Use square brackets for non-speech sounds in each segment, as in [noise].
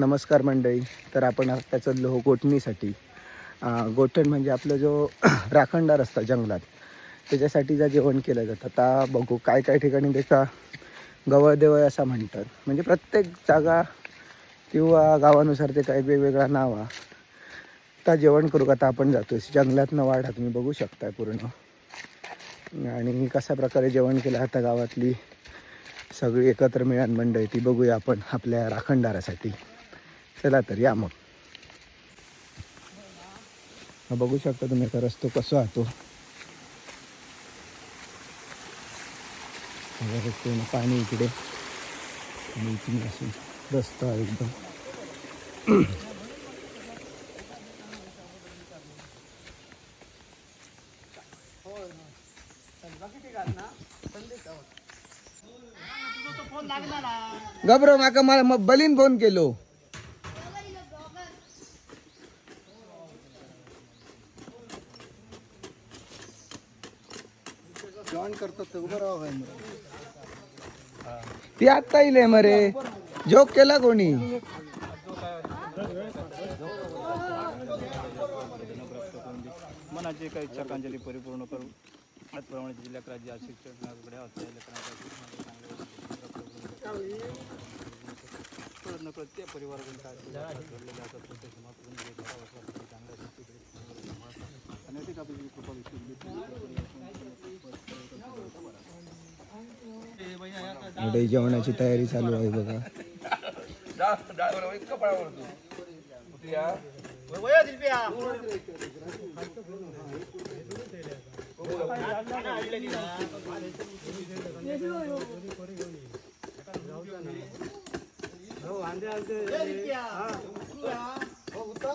नमस्कार मंडळी. तर आपण आता चाललो गोठणीसाठी गोठण म्हणजे आपलं जो [clears throat] राखणदार असतं जंगलात त्याच्यासाठी जा जेवण केलं जातं. आता बघू काय काय ठिकाणी त्याचा गवळदेवळ असा म्हणतात. म्हणजे प्रत्येक जागा किंवा गावानुसार ते काही वेगवेगळा नाव. आहे आता जेवण करू का? आता आपण जातो जंगलातनं वाढा तुम्ही बघू शकताय पूर्ण. आणि कशा प्रकारे जेवण केलं आता गावातली सगळी एकत्र मिळान मंडळी ती बघूया आपण आपल्या राखणदारासाठी. चला तर या मग. बघू शकता तुम्ही आता रस्तो कसा राहतो पूर्ण पाणी इकडे. आणि इथून असून रस्ता आहे एकदम. गबरो माका मला मग बलीन फोन केलो जॉईन करतात उभं राहा ती आत्ता येईल मरे. जोक केला कोणी? मनाची काही इच्छाकांजली परिपूर्ण करू. त्याचप्रमाणे जिल्ह्यात राज्य शिक्षणाकडे परिवारातून काय इकडे जेवणाची तयारी चालू आहे बघा.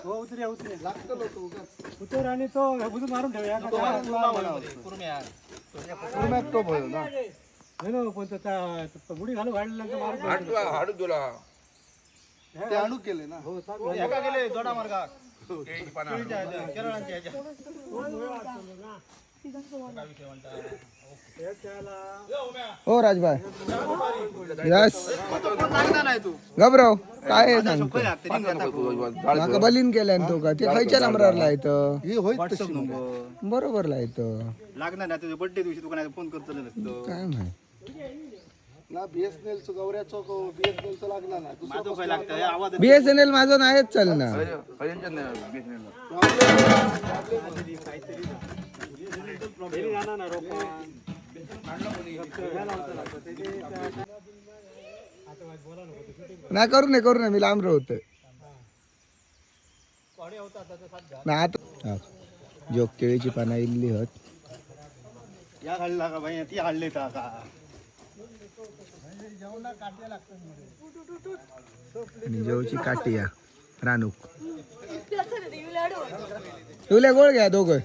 हो, उतरे उतरे. लागतो आणि तो बुजून मारून ठेवूया तो भयो ना. पण त्याचा बुडी घालून मारून ते आणू केले ना. हो केरळांच्या हो राजभाई. यस. गबरो काय आहे सांगतो? माका बलीन केल्यान तो का? ते खयच्या येतं ही तशी. मग. बरोबरला येतं लागणार नाही तुझ्या बर्थडे दिवशी तुका फोन करतो काय माहीत? ना ना बीएसएनएल माझं नाहीच चालणार. नाही करू नये करू नये मी लांब राहतोय. नाही आता. जोक केळीची पानं इल्ली हत या हाडला का बाई? ती हाडले का जेवची रानूक. तुले गोळ घ्या दोघं.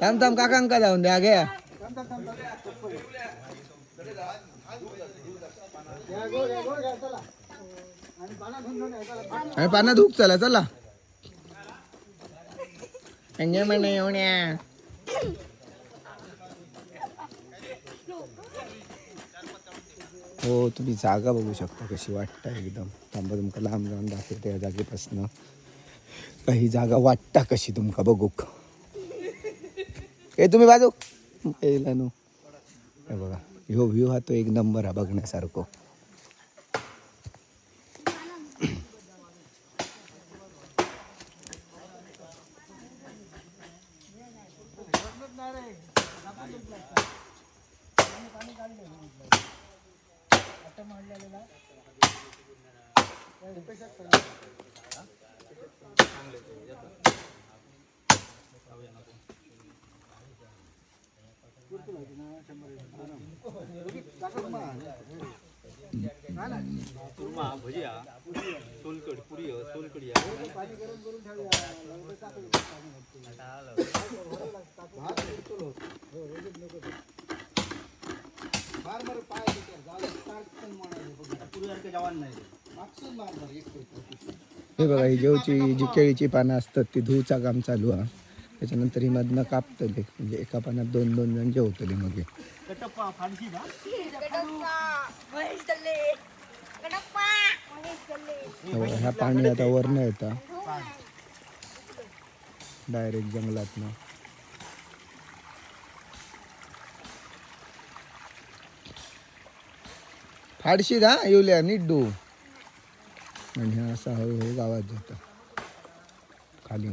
थांब थांब काकांका जाऊन द्या घ्या. आणि पाना धूक चला चला. अंगे म्हणे येऊन्या हो तुम्ही जागा बघू शकता कशी वाटता एकदम. थांबा तुमका लांब जाऊन दाखवते या जागेपासनं. काही जागा वाटता कशी तुमका बघूक? ए तुम्ही बाजू. येईल नो हे बघा ह्यो व्ह्यू हा तो एक नंबर हा बघण्यासारखो. कुर्मा भजिया सोलकड पुरी सोलकडी पाय पुरीसारखं जेवण नाही एक हे बघा ही जेवची जी केळीची पानं असतात ती धुवचा काम चालू आहे. त्याच्यानंतर ही मधनं कापतले म्हणजे एका पानात दोन दोन जण जेवतले मग. हे. हो, ह्या पाणी आता वरनं येतं. डायरेक्ट जंगलातनं. फाडशी का येऊल्या नीट डू. आणि हे असं हळूहळू गावात जातं. खाली.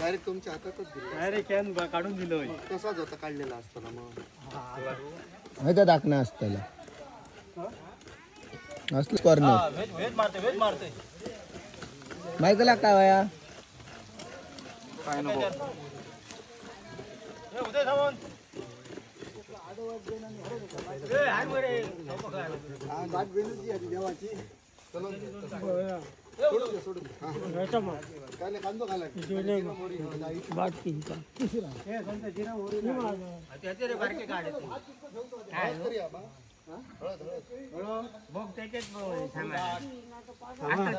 डायरेक्ट तुमच्या हातातच दिलं. अरे कॅन काढून दिलोय. तसाच होता काढलेला असताना मग. माहिती दाखना असताला. असलं कॉर्नर वेज वेज मारते वेज मारते. माहितीला काय वया? काय नको. उदय सावंत. गाठ बेनची आहे ती देवाची. चलो. सोडून दे सोडून दे हा. काय नाही कांदो घाला तरी आबा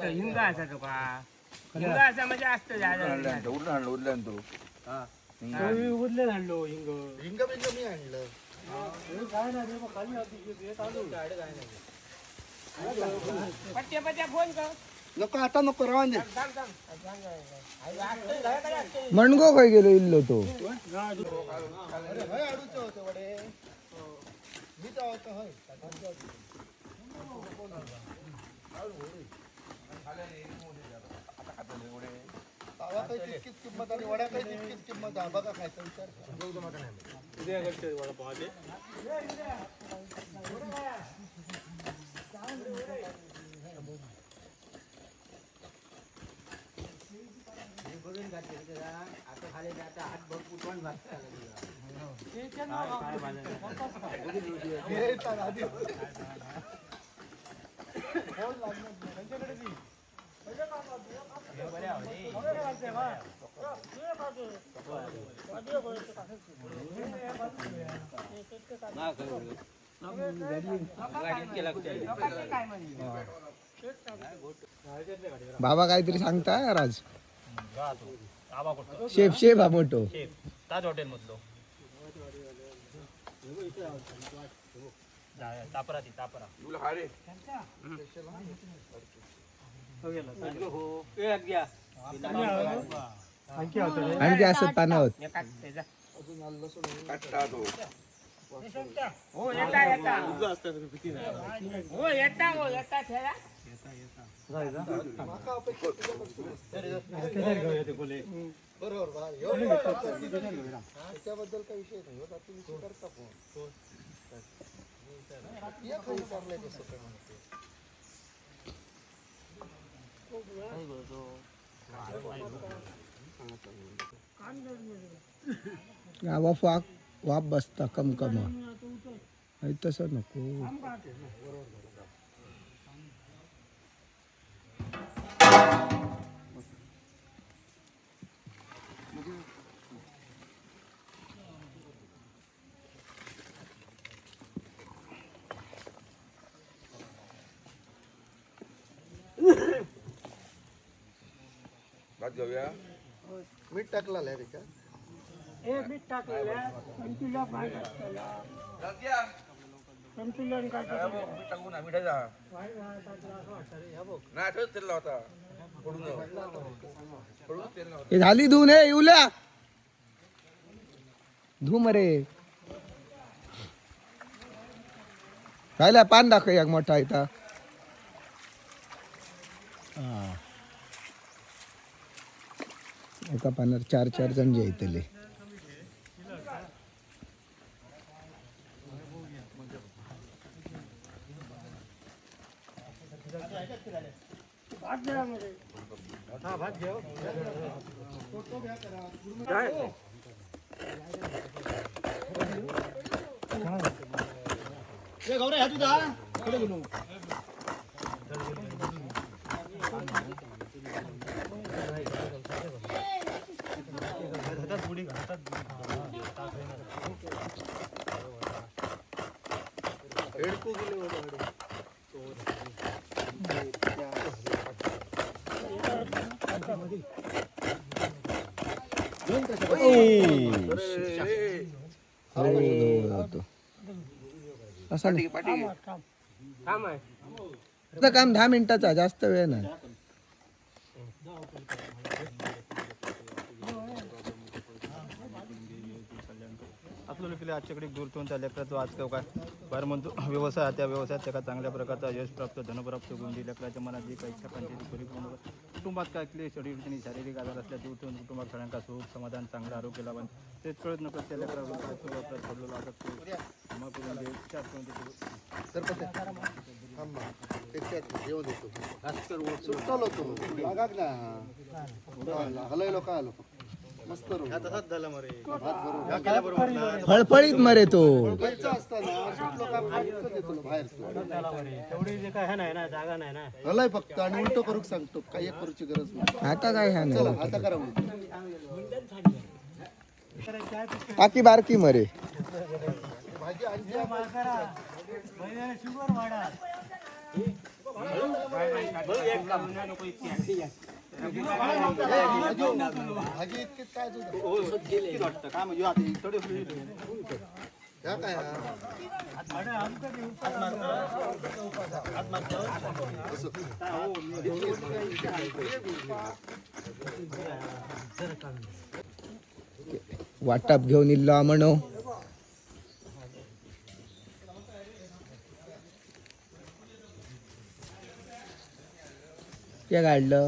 हिंगा असा तुका हिंगा म्हणजे असतं उरले हाडलो हिंग रिंग बिंग मी आणलं पट्ट्या पट्ट्या फोन कर. नको आता नको राहून दे. मणगो काय गेलो इल्लो तो? अरे हय आडूचे होते वडे मी तर होतो हय तावा काही तितकीच किंमत आणि वड्या काही तितकीच किंमत आहे बघा खायचा विचार करा. हे तर आधी बाबा काहीतरी सांगता राज? शेप शेफ शेफ हा मोठो. शेफ ताज हॉटेल मधलो तापरा ती तापरा आणखी असत पानावत हो येता येता हो येता हो येता. खेळा त्याच्याबद्दल काही विषय नाही. होता तुम्ही करता फोन विचारलंय कसं काय म्हणते वाफ. वाप वाप बसता कम कम नाही तसं नको. मीठ टाकला रे का? हे मीठ टाकलेलं असलेला संतुलन काय हे झाली धुन हे येऊल्या धू मरे राहिला पान दाखव एक मोठा इथं. हा. एका पानावर चार चार जण जे येतले. हाँ भाग जाओ ये गौरे हाथ उठा खड़े बोलूंगा असं नाही काम आहे. तुझं काम दहा मिनिटाचा जास्त वेळ नाही. आपलं लोक आजच्याकडे दूरतून त्या लेकराचं आज काय? बाहेर म्हणतो व्यवसाय आहे, त्या व्यवसायात त्याला चांगल्या प्रकारचा यश प्राप्त धनप्राप्त होऊन ती लेकराच्या मनात जी काही इच्छा पंचायती परिपूर्ण होतात. कुटुंबात काय क्लेश अडीअडचणी त्यांनी शारीरिक आजार असल्या दूरतून कुटुंबात सगळ्यांका सुख समाधान चांगलं आरोग्य लावून तेच कळत नकळत त्या लेकराला काय लागत आपल्याला पडलेलं आता तो का आलो फळफळीत मरे. तो. पैसा असताना सुटलो का पटकन येतो बाहेर एवढी जे काय नाही ना जागा नाही ना. हलय फक्त आणि उलटो करूक सांगतो काही एक करूची गरज नाही. आता काय ह्या चला नाही आता करा. टाकी बारकी मरे. भाजी आणखी भाजी इतकी काय वाटतं काय म्हणजे आता काय घेऊन इल्लो म्हणो काय काढलं?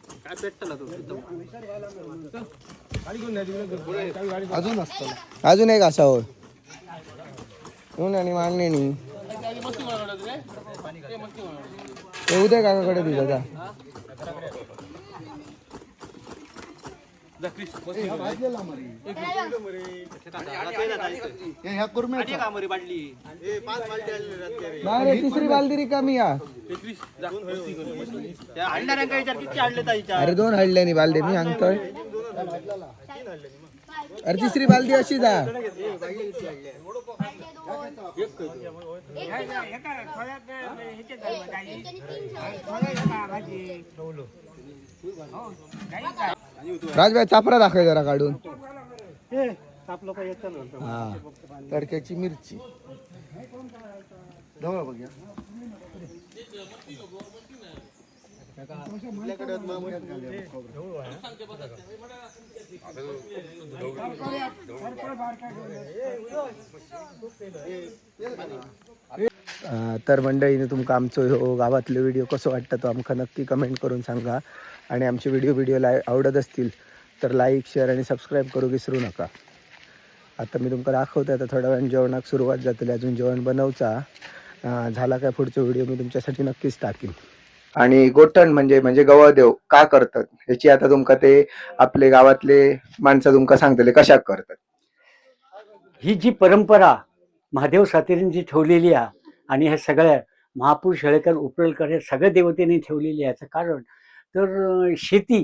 अजून असतं. अजून एक असा होय ऊन आणि मागणे नी मस्ती बनवलं रे. ते मस्ती बनवलं ते उद्या काकाकडे दिलं जा जा क्रिश मस्ती हे ह्या कुरम्याचा नाही रे. तिसरी बालदी रिकामी या अरे दोन हडल्यानी बालदी मी सांगतोय अरे तिसरी बालदी अशी जा. राजबाई चापरा दाखव जरा काढून. हा तडक्याची मिरची. तर मंडळीने तुमका आमचो ह्यो गावातले व्हिडिओ कसो वाटतं तो आमका नक्की कमेंट करून सांगा. आणि आमचे व्हिडिओ व्हिडिओ लाय आवडत असतील तर लाईक शेअर आणि सबस्क्राईब करू विसरू नका. आता मी तुमका दाखवतो आता थोड्या वेळान जेवणाक सुरुवात जातली. अजून जेवण बनवचा. झाला काय पुढचा व्हिडिओ मी तुमच्यासाठी नक्कीच टाकीन. आणि गोठण म्हणजे म्हणजे गवळदेव का करतात? ह्याची आता तुमका ते आपले गावातले माणसं तुमका सांगतले कशाक करतात? ही जी परंपरा महादेव सातेरींची ठेवलेली आहे आणि ह्या सगळ्या महापुरुष शेळेकर उपरलकर हे सगळ्या देवतेने ठेवलेली आहे याचं कारण तर शेती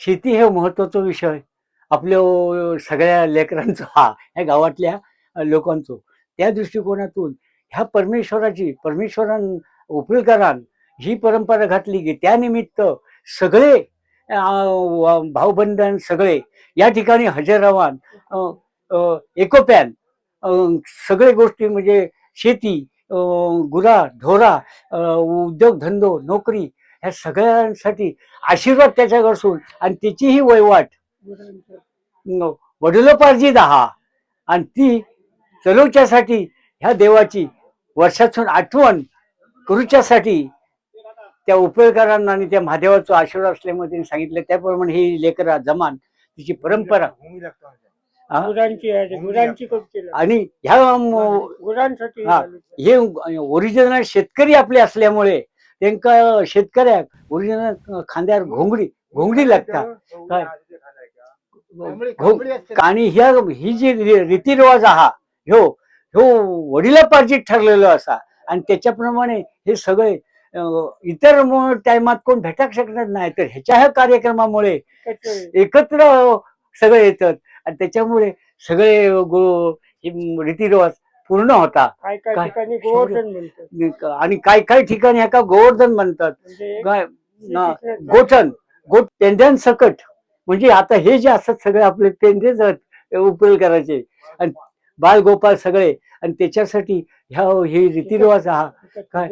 शेती हे महत्त्वाचा विषय. आपल्या सगळ्या लेकरांचा हा ह्या गावातल्या लोकांचो. त्या दृष्टिकोनातून ह्या परमेश्वराची परमेश्वरान उपळकरान ही परंपरा घातली की त्यानिमित्त सगळे भावबंधन भाऊबंधन सगळे या ठिकाणी हजर राहान एकोप्यान सगळे गोष्टी म्हणजे शेती गुरा ढोरा उद्योगधंदो नोकरी ह्या सगळ्यांसाठी आशीर्वाद त्याच्याकडे असून आणि त्याचीही वहिवाट न- वडिलोपार्जित आहा. आणि ती चलवच्यासाठी ह्या देवाची वर्षातून आठवण करूच्यासाठी त्या उपयोगकारांना आणि त्या महादेवाचा आशीर्वाद असल्यामुळे त्यांनी सांगितलं. त्याप्रमाणे ही लेकरा जमान. तिची परंपरा. हा? आणि ह्या हा. हे ओरिजिनल शेतकरी आपले असल्यामुळे त्यांका शेतकऱ्याक ओरिजिनल खांद्यावर घोंगडी घोंगडी लागता काय? आणि ह्या ही जी रीतिरिवाज आहा ह्यो ह्यो वडिलापार्जित ठरलेलो असा. आणि त्याच्याप्रमाणे हे सगळे इतर टायमात कोण भेटाक शकणार नाही तर ह्याच्या ह्या कार्यक्रमामुळे एकत्र. सगळे येतात. आणि त्याच्यामुळे सगळे गो- रीतिरिवाज पूर्ण होता. काय काय काय? ठिकाणी गोवर्धन म्हणतात. आणि काय काय ठिकाणी ह्याका गोवर्धन म्हणतात. म्हणजे काय ना, गोठण गोट म्हणजे आता हे जे असतात सगळे आपले पेंडेच उपयोग करायचे आणि बाल गोपाल सगळे आणि त्याच्यासाठी ह्या हे रीतिरिवाज हा काय?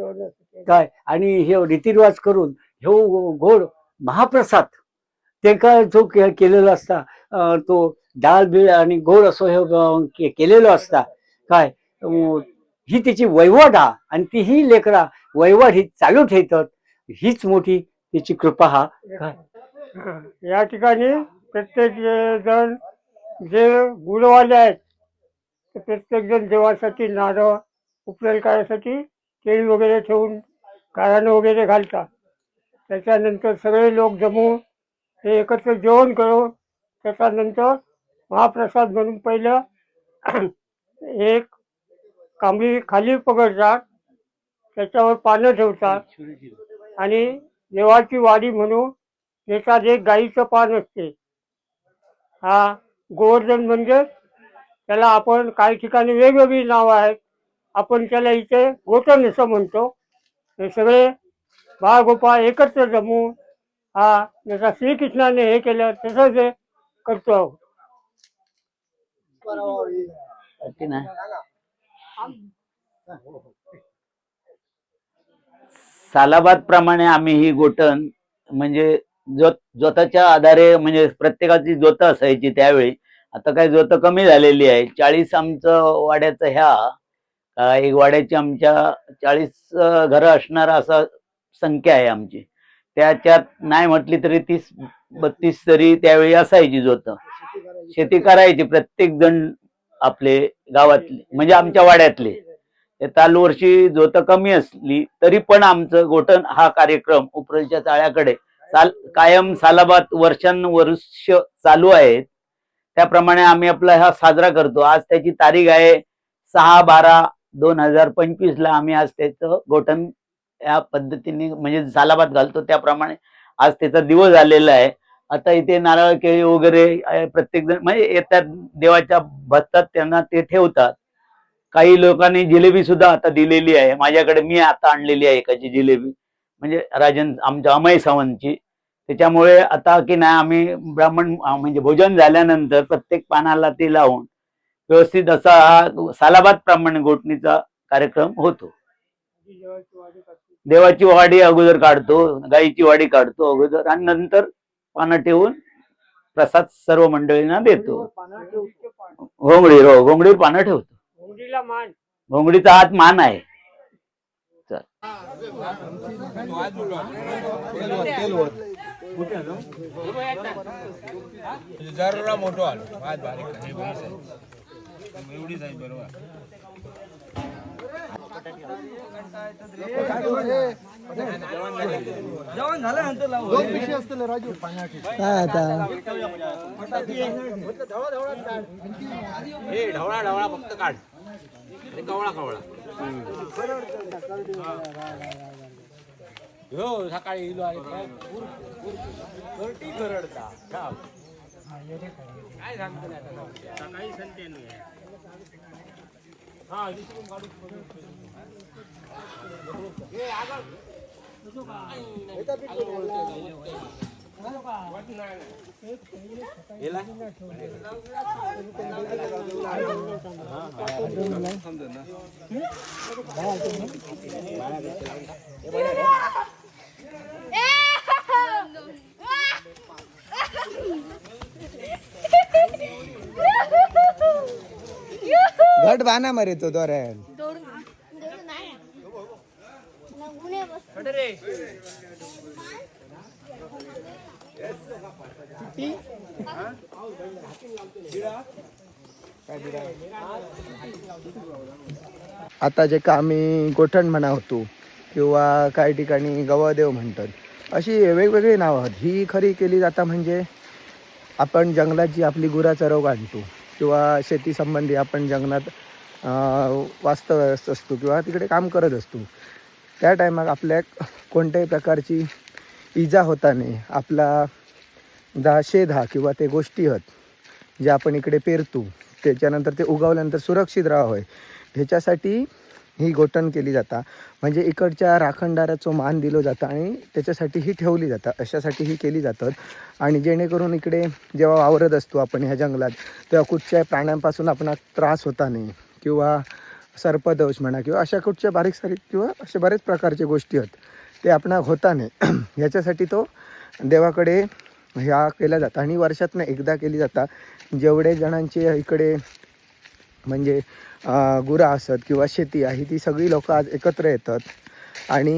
काय? आणि हे रीतिरिवाज करून ह्यो गोड महाप्रसाद तेका जो के- केलेलो असता अं, तो डाळ बिळ आणि गोड असो हे केलेलो असता. काय? ही तिची वैवाड हा आणि ती ही लेकरा वैवाड ही चालू ठेवतात हीच मोठी तिची कृपा हा. या ठिकाणी प्रत्येक जे- जण जे गुणवाले आहेत ते प्रत्येक जण देवासाठी नारळ उपयोग करायसाठी केळी वगैरे ठेवून कारानं वगैरे घालतात. त्याच्यानंतर सगळे लोक जमून ते एकत्र जेवण करून त्याच्यानंतर महाप्रसाद म्हणून पहिलं एक कांबळी खाली पकडतात त्याच्यावर पानं ठेवतात आणि देवाची वाडी म्हणून त्याच्यात एक गाईचं पान असते. हा गोवर्धन म्हणजे त्याला आपण काही ठिकाणी वेगवेगळी नावं आहेत. आपण त्याला इथे गोटन असं म्हणतो. हे सगळे बाळगोपाळ एकत्र जमून हा जसा श्रीकृष्णाने हे केलं तसंच हे करतो आहोत. सालाबाद प्रमाणे आम्ही ही गोटन म्हणजे जोत जोताच्या आधारे म्हणजे प्रत्येकाची जोत असायची त्यावेळी. आता काय जोत कमी झालेली आहे. चाळीस आमचं वाड्याचं ह्या एक वाड्याची आमच्या चाळीस घरं असणार असा संख्या आहे आमची. त्याच्यात नाही म्हटली तरी तीस बत्तीस तरी त्यावेळी असायची जोत शेती करायची प्रत्येक जण आपले गावातले म्हणजे आमच्या वाड्यातले. चालू वर्षी जोत कमी असली तरी पण आमचं गोठण हा कार्यक्रम उपरलच्या चाळ्याकडे साल कायम सालाबाद वर्षानुवर्ष चालू आहेत. त्याप्रमाणे आम्ही आपला हा साजरा करतो. आज त्याची तारीख आहे सहा बारा दोन हजार पंचवीस ला आम्ही आज त्याचं गोठण या पद्धतीने म्हणजे सालाबाद घालतो. त्याप्रमाणे आज त्याचा दिवस आलेला आहे. आता इथे नारळ केळी वगैरे प्रत्येक जण म्हणजे येतात देवाच्या भत्तात त्यांना ते ठेवतात. काही लोकांनी जिलेबी सुद्धा आता दिलेली आहे. माझ्याकडे मी आता आणलेली आहे एकाची जिलेबी. म्हणजे राजन आमच्या अमय सावंतची. त्याच्यामुळे आता की नाही आम्ही ब्राह्मण म्हणजे भोजन झाल्यानंतर प्रत्येक पानाला ते लावून व्यवस्थित असा हा सालाबाद ब्राह्मण गोटणीचा कार्यक्रम होतो. देवाची वाडी अगोदर काढतो गाईची वाडी काढतो अगोदर आणि नंतर पानं ठेवून प्रसाद सर्व मंडळींना देतो. घोंगडी हो घोंगडीवर पानं ठेवतो. घोंगडीचा हात मान आहे. जरा मोठं आलं आज बारीक आहे, हे बरीच झाल्यानंतर दोन पिशवी असतील राजू काय आता हे ढवळा ढवळा फक्त काढ हे कवळा कवळा हो सकाळी इलो आणि काय सांगतो नाही आता? सकाळी संते Woohoo! घट बाना मरे तो दोऱ्यान. आता जे का आम्ही गोठण म्हणा होतो किंवा काही ठिकाणी गवदेव म्हणतात अशी वेगवेगळी नावं आहेत. ही खरी केली जाता म्हणजे आपण जंगलात जी आपली गुरा चरव आणतो किंवा शेतीसंबंधी आपण जंगलात अं, असतो किंवा तिकडे काम करत असतो. त्या टायमात आपल्या कोणत्याही प्रकारची इजा होता नाही आपला जा शेध हा किंवा ते गोष्टी आहेत जे आपण इकडे पेरतो त्याच्यानंतर ते उगवल्यानंतर सुरक्षित राहावं ह्याच्यासाठी ही गोठण केली जाता. म्हणजे इकडच्या राखणदाराचं मान दिलं जातं आणि त्याच्यासाठी ही ठेवली जातात अशासाठी ही केली जातात. आणि जेणेकरून इकडे जेव्हा वावरत असतो आपण ह्या जंगलात तेव्हा कुठच्या प्राण्यांपासून आपण त्रास होता नाही. किंवा सर्पदंश म्हणा किंवा अशा कुठच्या बारीक सारीक किंवा अशा बरेच प्रकारच्या गोष्टी आहेत ते आपण होता नाही. [clears throat] ह्याच्यासाठी तो देवाकडे ह्या केल्या जातात आणि वर्षातनं एकदा केली जातात जेवढे जणांचे इकडे म्हणजे गुरं असत किंवा शेती आहे ती सगळी लोकं आज एकत्र येतात आणि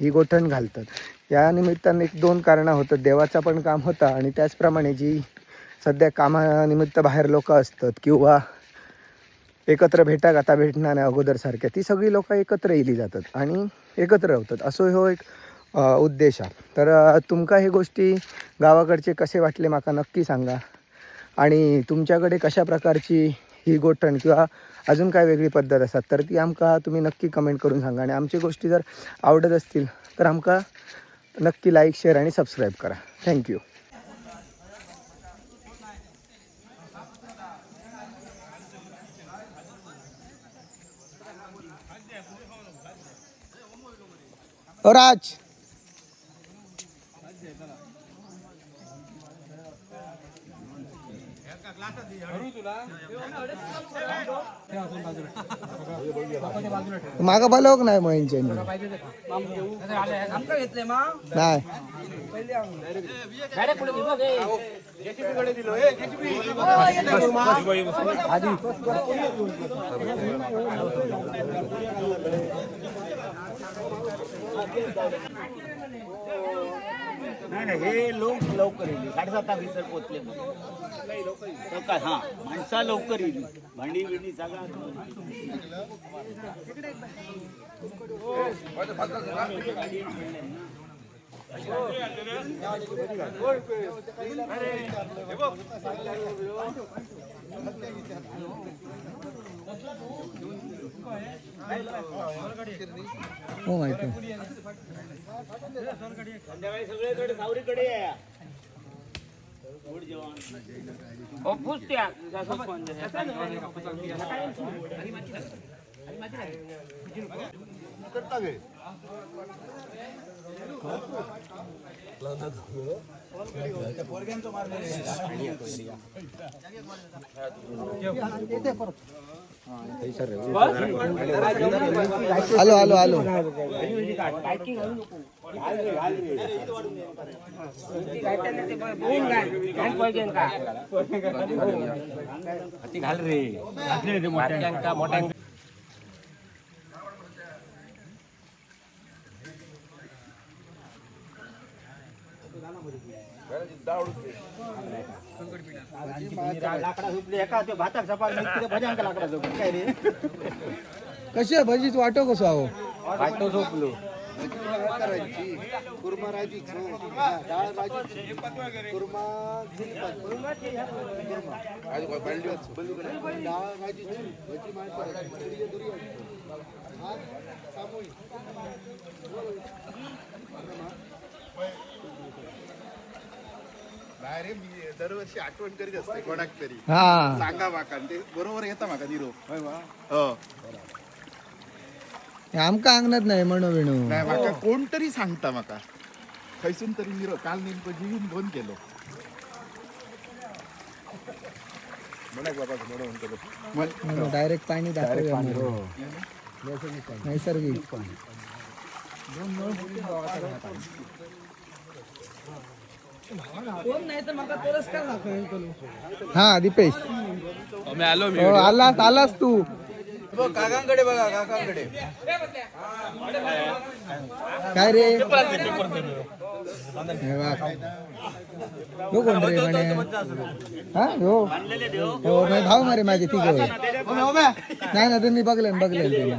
ही गोठण घालतात. या निमित्ताने एक दोन कारणं होतं देवाचं पण काम होतं आणि त्याचप्रमाणे जी सध्या कामानिमित्त बाहेर लोक असतात किंवा एकत्र भेटा गाता भेटणार नाही अगोदरसारख्या ती सगळी लोक एकत्र येली जातात आणि एकत्र होतात. असो हो एक उद्देश आहे. तर तुमका हे गोष्टी गावाकडचे कसे वाटले माका नक्की सांगा. आणि तुमच्याकडे कशा प्रकारची ही गोठण किंवा अजून काय वेगळी पद्धत असतात तर ती आमकां तुम्ही नक्की कमेंट करून सांगा. आणि आमची गोष्टी जर आवडत असतील तर आमकां नक्की लाईक शेअर आणि सबस्क्राईब करा. थँक्यू ओ राज! माग बोलवक नाही मग यांच्यानी नाही. आधी नाही नाही हे लोक लवकर येईल. साडेसात वीस पोचले तर काय हा माणसा लवकर येईल. भांडी बिंडी सगळा हो माहिती संध्याकाळी सगळीकडे सावरीकडे या गोड जेवण करता गे आलो आलो लाकडा झोपली भाताक भजांक लाकडा झोपली काय रे कशी आहे भजीत वाटो कसो आहो? भातो झोपलो. करायची कुर्मा राजी डाळ भाजी कुर्मा डाळ भाजी भजी मांड करायची हा सामूहिक नाही रे मी दरवर्षी आठवण करीत असते कोणाक तरी. हा. सांगा माका ते बरोबर येता माका निरोप. हो. आमका अंगणात नाही म्हणू विणू. नाही माका कोण तरी सांगता माका. खैसून तरी निरोप. काल नेमकं जीवन फोन केलो. म्हणाक बाबा म्हणून केलो डायरेक्ट पाणी दाखवूया नैसर्गिक हा दीपेश. आलो हो आलास आलास तू. काकांकडे बघा काकांकडे. काय रे? हे. हो कोण रे म्हणे? हा हो हो नाही भाऊ मारे माझे ठीक आहे नाही ना तुम्ही बघले ना, बघले त्यांना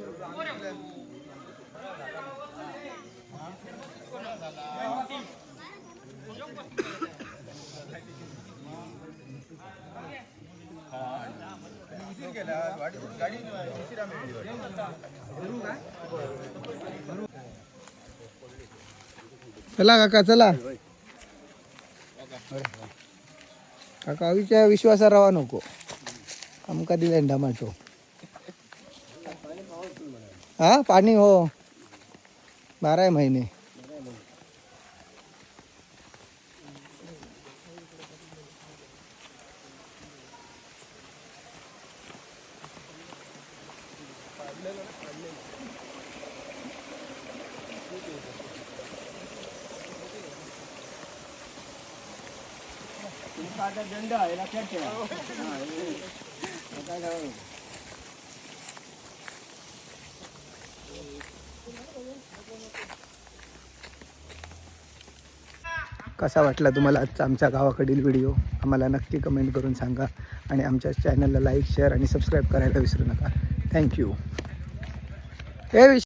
चला काका चला. काका विचार विश्वासा राहा नको. आमका दिला टमाटो हा पाणी हो. बारा महिने. कसा वाटला तुम्हाला आजचा आमच्या गावाकडील व्हिडिओ आम्हाला नक्की कमेंट करून सांगा आणि आमच्या चॅनलला लाईक शेअर आणि सबस्क्राईब करायला विसरू नका. थँक्यू हे विश